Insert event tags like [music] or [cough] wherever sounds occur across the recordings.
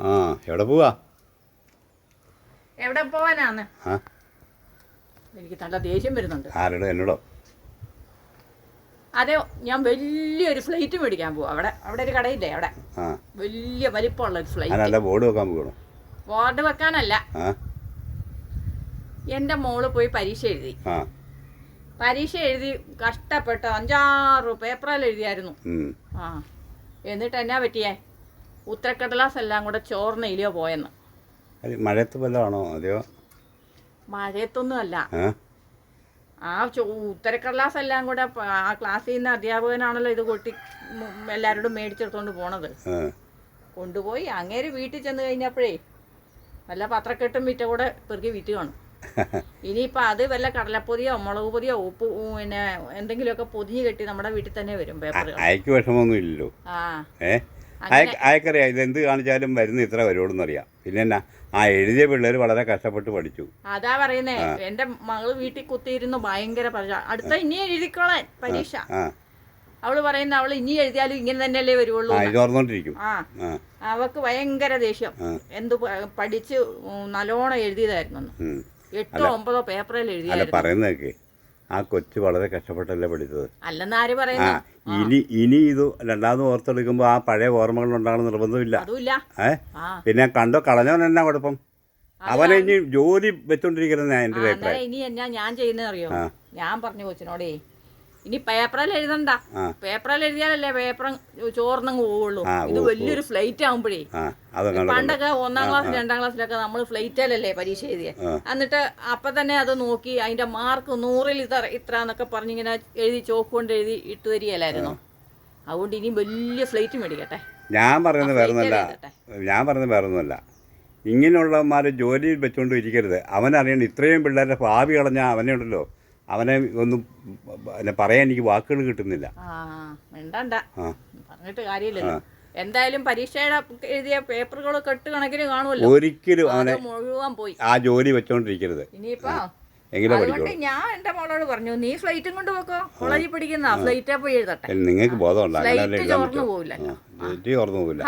ആ എവിടെ പോവാ? എവിടെ പോവാനാണ് ആ. എനിക്ക് നല്ല ദേഷ്യം വരുന്നുണ്ട്. ആരോടോ എന്നോടോ? അതെ ഞാൻ വലിയൊരു ഫ്ലൈറ്റ് മേടിക്കാൻ പോവാ. അവിടെ അവിടെ ഒരു കടയില്ലേ അവിടെ? ആ. വലിയ വലിപ്പമുള്ള ഒരു ഫ്ലൈറ്റ്. നല്ല ബോർഡ് വെക്കാൻ പോകണം ബോർഡ് വെക്കാനല്ല. ആ. എന്റെ മോൾ പോയി പരീക്ഷ എഴുതി. ആ. പരീക്ഷ എഴുതി കഷ്ടപ്പെട്ട് അഞ്ചാറ് പേപ്പറിൽ എഴുതിയായിരുന്നു. ഉം. ആ. എന്നിട്ട് എന്നാ പറ്റിയേ? ഉത്തരക്കടലാസ് എല്ലാം കൂടെ ചോർന്നയിലോ പോയെന്ന്. മഴയത്ത് വല്ലതാണോ അതെയോ? മഴയത്തൊന്നും അല്ല ആ ഉത്തരക്കടലാസ് എല്ലാം കൂടെ ആ ക്ലാസ്സിൽ നിന്ന് അധ്യാപകനാണല്ലോ ഇത് കൊട്ടി എല്ലാവരോടും മേടിച്ചെടുത്തോണ്ട് പോണത്. കൊണ്ടുപോയി അങ്ങേര് വീട്ടിൽ ചെന്ന് കഴിഞ്ഞപ്പോഴേ നല്ല പത്രക്കെട്ടും വിറ്റ കൂടെ പെറുക്കി വിറ്റ് കാണും. [laughs] ഇനിയിപ്പോൾ അത് വല്ല കടലപ്പൊതിയോ മുളക് പൊതിയോ ഉപ്പ് പിന്നെ എന്തെങ്കിലുമൊക്കെ പൊതിഞ്ഞ് കെട്ടി നമ്മുടെ വീട്ടിൽ തന്നെ വരും പേപ്പറുകൾ. അയക്ക് വിഷമമൊന്നും ഇല്ലല്ലോ ആ അയക്കറിയാം ഇതെന്ത് കാണിച്ചാലും വരുന്ന ഇത്ര വരുള്ളൂന്നറിയാം പിന്നെ എന്നാ ആ എഴുതിയ പിള്ളേർ വളരെ കഷ്ടപ്പെട്ട് പഠിച്ചു. അതാ പറയുന്നേ എന്റെ മകൾ വീട്ടിൽ കുത്തിയിരുന്നു ഭയങ്കര അടുത്ത ഇനി എഴുതിക്കോളാൻ പരീക്ഷ. അവൾ പറയുന്ന അവൾ ഇനി എഴുതിയാലും ഇങ്ങനെ തന്നെയല്ലേ വരുവുള്ളൂ. അവക്ക് ഭയങ്കര ദേഷ്യം. എന്ത് പഠിച്ച് നല്ലോണം എഴുതിയതായിരുന്നു. എട്ടോ ഒമ്പതോ പേപ്പറിൽ എഴുതിയായിരുന്നു. പറയുന്നതൊക്കെ ആ കൊച്ചു വളരെ കഷ്ടപ്പെട്ടല്ലേ പഠിച്ചത്? അല്ലെന്ന് ആര് ആ പറയുന്നു ഇനി ഇനി ഇത് രണ്ടാമത് ഓർത്തെടുക്കുമ്പോൾ ആ പഴയ ഓർമ്മകൾ ഉണ്ടാകണം നിർബന്ധമില്ല. അതുമില്ല. ഏ? ആ. പിന്നെ കണ്ടോ കളഞ്ഞവൻ എന്നാ കുഴപ്പം? അവനെ ഇനി ജോലി വെച്ചോണ്ടിരിക്കുന്നത് എന്റെ ഒരു അഭിപ്രായം. അന്നേരം ഇനി എന്നാ ഞാൻ ചെയ്യുന്നത് അറിയോ ആ. ഞാൻ പറഞ്ഞു കൊച്ചിനോടേ ഇനി പേപ്പറിൽ എഴുതണ്ട. പേപ്പറിൽ എഴുതിയാലല്ലേ പേപ്പർ ചോർന്നങ്ങ് പോവുള്ളൂ. ഇത് വലിയൊരു ഫ്ലൈറ്റ് ആകുമ്പോഴേ പണ്ടൊക്കെ ഒന്നാം ക്ലാസ് രണ്ടാം ക്ലാസ്സിലൊക്കെ നമ്മൾ ഫ്ലൈറ്റിലല്ലേ പരീക്ഷ എഴുതിയേ. എന്നിട്ട് അപ്പൊ തന്നെ അത് നോക്കി അതിന്റെ മാർക്ക് നൂറിൽ ഇത്ര ഇത്ര എന്നൊക്കെ പറഞ്ഞിങ്ങനെ എഴുതി ചോക്ക് കൊണ്ട് എഴുതി ഇട്ട് തരികയല്ലായിരുന്നു? അതുകൊണ്ട് ഇനി വലിയ ഫ്ലൈറ്റ് മേടിക്കട്ടെ. ഞാൻ പറയുന്നത് വേറൊന്നുമല്ല. ഞാൻ പറയുന്നത് വേറൊന്നുമല്ല. ഇങ്ങനെയുള്ളവന്മാർ ജോലിയിൽ വെച്ചുകൊണ്ട് ഇരിക്കരുത്. അവനറിയണം ഇത്രയും പിള്ളേരുടെ ഭാവി കളഞ്ഞാൽ അവനെ ഉണ്ടല്ലോ. അവനെ ഒന്നും പിന്നെ പറയാൻ എനിക്ക് വാക്കുകൾ കിട്ടുന്നില്ല. മിണ്ടണ്ട. പറഞ്ഞിട്ട് കാര്യമില്ല എന്തായാലും പരീക്ഷയുടെ എഴുതിയ പേപ്പറുകൾ കെട്ട് കണക്കിന് കാണുമല്ലോ. ഒരിക്കലും അവനെ മുഴുവൻ പോയി. ആ ജോലി വെച്ചോണ്ടിരിക്കരുത്. ഇനിയിപ്പോ അതുകൊണ്ട് ഞാൻ എന്റെ മോളോട് പറഞ്ഞു നീ ഫ്ലൈറ്റും കൊണ്ട് പോക്കോ? കോളേജിൽ പഠിക്കുന്ന ഫ്ലൈറ്റേ പോയി എഴുതട്ടെ. നിങ്ങൾക്ക് ബോധമുണ്ട്. ചോർന്നു പോവില്ലല്ലോ സ്ലേറ്റ് ചോർന്നു പോവില്ല.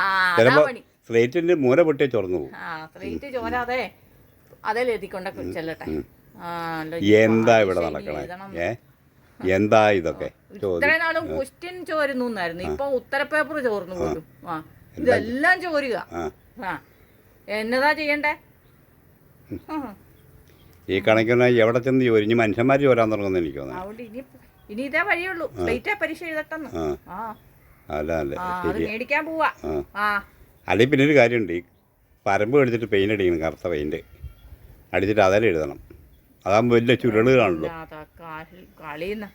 പണി. സ്ലേറ്റിന്റെ മൂല പൊട്ടിയേ ചോർന്നു പോകും ആ ഫ്ലൈറ്റ് ചോരാതെ അതിൽ എഴുതിക്കൊണ്ടൊക്കെ ചെല്ലട്ടെ. എന്താ ഇവിടെ നടക്കണേ? ഏ? എന്താ ഇതൊക്കെ? ചോദ്യം. ഇത്രയും നാളും ക്വസ്റ്റ്യൻ ചോരുന്നു എന്നായിരുന്നു. ഇപ്പൊ ഉത്തരപേപ്പർ ചോർന്നു പോലും. ആ. ഇതെല്ലാം ചോരുക. ആ. എന്നതാ ചെയ്യണ്ടേ? ഈ കണക്കിന് എവിടെ ചെന്ന് ചോരി? ഇനി മനുഷ്യന്മാർ ചോരാൻ തുടങ്ങുന്ന എനിക്ക് അതുകൊണ്ട് ഇനി ഇനി ഇതേ വഴിയുള്ളൂ. ഡേറ്റാ പരീക്ഷ എഴുതട്ടെന്ന്. ആ. അല്ല അല്ല. അത് മേടിക്കാൻ പോവാ. ആ. അല്ലെങ്കിൽ പിന്നെ ഒരു കാര്യമുണ്ട്. ഈ പരമ്പ് എടുത്തിട്ട് പെയിന്റ് അടിക്കണം കറുത്ത പെയിന്റ് അടിച്ചിട്ട് അതെല്ലാം എഴുതണം. അതാകുമ്പോൾ വലിയ ചുരുളുകളാണല്ലോ. കളിന്ന്